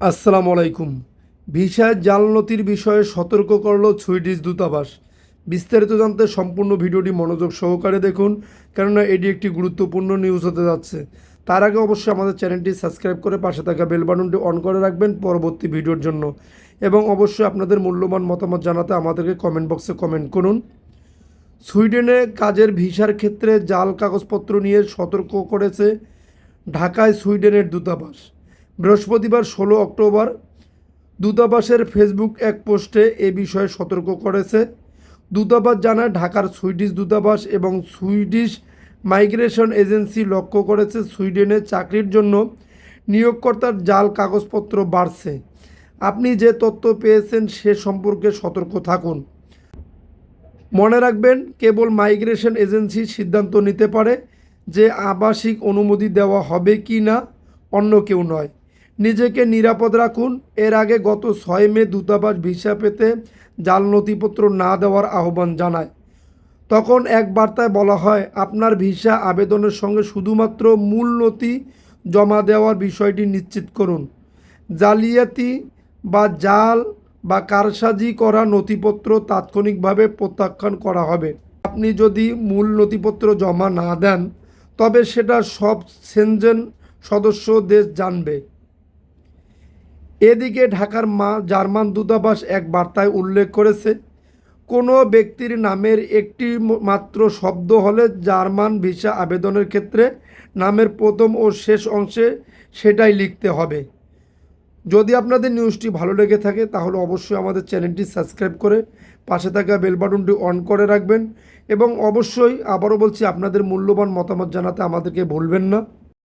আসসালামু আলাইকুম। ভিসায় জালনতির বিষয়ে সতর্ক করল সুইডিশ দূতাবাস। বিস্তারিত জানতে সম্পূর্ণ ভিডিওটি মনোযোগ সহকারে দেখুন, কেননা এটি একটি গুরুত্বপূর্ণ নিউজ হতে যাচ্ছে। তার আগে অবশ্যই আমাদের চ্যানেলটি সাবস্ক্রাইব করে পাশে থাকা বেল বাটনটি অন করে রাখবেন পরবর্তী ভিডিওর জন্য। এবং অবশ্যই আপনাদের মূল্যবান মতামত জানাতে আমাদেরকে কমেন্ট বক্সে কমেন্ট করুন। সুইডেনে কাজের ভিসার ক্ষেত্রে জাল কাগজপত্র নিয়ে সতর্ক করেছে ঢাকায় সুইডেনের দূতাবাস। বৃহস্পতিবার ষোলো অক্টোবর দূতাবাসের ফেসবুক এক পোস্টে এ বিষয়ে সতর্ক করেছে। দূতাবাস জানায়, ঢাকার সুইডিশ দূতাবাস এবং সুইডিশ মাইগ্রেশন এজেন্সি লক্ষ্য করেছে, সুইডেনে চাকরির জন্য নিয়োগকর্তার জাল কাগজপত্র বাড়ছে। আপনি যে তথ্য পেয়েছেন সে সম্পর্কে সতর্ক থাকুন। মনে রাখবেন, কেবল মাইগ্রেশন এজেন্সি সিদ্ধান্ত নিতে পারে যে আবাসিক অনুমতি দেওয়া হবে কি না অন্য কেউ নয়। নিজেকে নিরাপদ রাখুন। এর আগে গত ছয় মে দূতাবাস ভিসা পেতে জাল নথিপত্র না দেওয়ার আহ্বান জানায়। তখন এক বার্তায় বলা হয়, আপনার ভিসা আবেদনের সঙ্গে শুধুমাত্র মূল নথি জমা দেওয়ার বিষয়টি নিশ্চিত করুন। জালিয়াতি বা জাল বা কারসাজি করা নথিপত্র তাৎক্ষণিকভাবে প্রত্যাখ্যান করা হবে। আপনি যদি মূল নথিপত্র জমা না দেন, তবে সেটা সব সেনজেন সদস্য দেশ জানবে। এদিকে ঢাকার মা জার্মান দূতাবাস এক বার্তায় উল্লেখ করেছে, কোনো ব্যক্তির নামের একটি মাত্র শব্দ হলে জার্মান ভিসা আবেদনের ক্ষেত্রে নামের প্রথম ও শেষ অংশে সেটাই লিখতে হবে। যদি আপনাদের নিউজটি ভালো লেগে থাকে, তাহলে অবশ্যই আমাদের চ্যানেলটি সাবস্ক্রাইব করে পাশে থাকা বেল বাটনটি অন করে রাখবেন এবং অবশ্যই আবারও বলছি, আপনাদের মূল্যবান মতামত জানাতে আমাদেরকে ভুলবেন না।